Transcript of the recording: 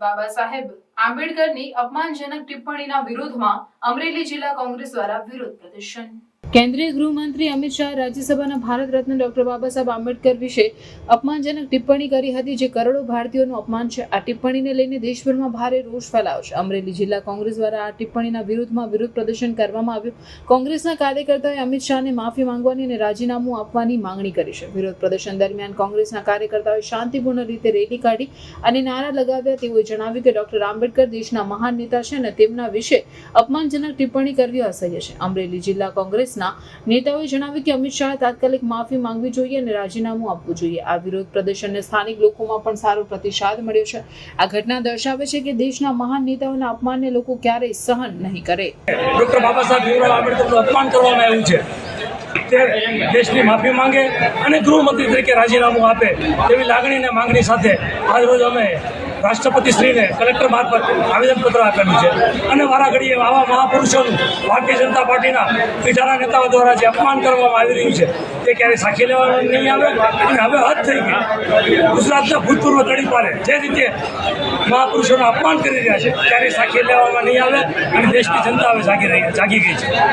બાબા સાહેબ આંબેડકરની અપમાનજનક ટિપ્પણીના વિરોધમાં અમરેલી જિલ્લા કોંગ્રેસ દ્વારા વિરોધ પ્રદર્શન. કેન્દ્રીય ગૃહમંત્રી અમિત શાહ રાજ્યસભાના ભારત રત્ન ડોક્ટર બાબા સાહેબ આંબેડકર વિશે અપમાનજનક ટિપ્પણી કરી હતી જે કરોડો ભારતીયોનું અપમાન છે. આ ટિપ્પણીને લઈને દેશભરમાં ભારે રોષ ફેલાયો છે. અમરેલી જિલ્લા કોંગ્રેસ દ્વારા આ ટિપ્પણીના વિરોધમાં વિરોધ પ્રદર્શન કરવામાં આવ્યું. કોંગ્રેસના કાર્યકર્તાઓએ અમિત શાહને માફી માંગવાની અને રાજીનામું આપવાની માંગણી કરી છે. વિરોધ પ્રદર્શન દરમિયાન કોંગ્રેસના કાર્યકર્તાઓએ શાંતિપૂર્ણ રીતે રેલી કાઢી અને નારા લગાવ્યા. તેઓએ જણાવ્યું કે ડોક્ટર આંબેડકર દેશના મહાન નેતા છે અને તેમના વિશે અપમાનજનક ટિપ્પણી કરવી અસહ્ય છે. અમરેલી જિલ્લા કોંગ્રેસના નેતાઓએ જણાવ્યું કે અમિત શાહે તાત્કાલિક માફી માંગવી જોઈએ અને રાજીનામું આપવું જોઈએ. આ વિરોધ પ્રદર્શનને સ્થાનિક લોકોમાં પણ સારો પ્રતિસાદ મળ્યો છે. આ ઘટના દર્શાવે છે કે દેશના મહાન નેતાઓના અપમાનને લોકો ક્યારેય સહન નહીં કરે. ડોક્ટર બાબા સાહેબ આંબેડકરનું અપમાન કરવામાં આવ્યું છે. તે દેશની માફી માંગે અને ગૃહમંત્રી તરીકે રાજીનામું આપે તેવી લાગણી અને માંગણી સાથે આજ રોજ અમે રાષ્ટ્રપતિશ્રીને કલેક્ટર મારફત આવેદનપત્ર આપેલું છે. અને વારા ઘડીએ આવા મહાપુરુષોનું ભારતીય જનતા પાર્ટીના પીઠાના નેતાઓ દ્વારા જે અપમાન કરવામાં આવી રહ્યું છે, તે ક્યારેય સાખી લેવાનું નહીં આવે? અને હવે હદ થઈ ગઈ. ગુજરાતના ભૂતપૂર્વ તડીપારે જે રીતે મહાપુરુષોનું અપમાન કરી રહ્યા છે ક્યારેય સાખી લેવામાં નહીં આવે અને દેશની જનતા હવે જાગી રહી જાગી ગઈ છે.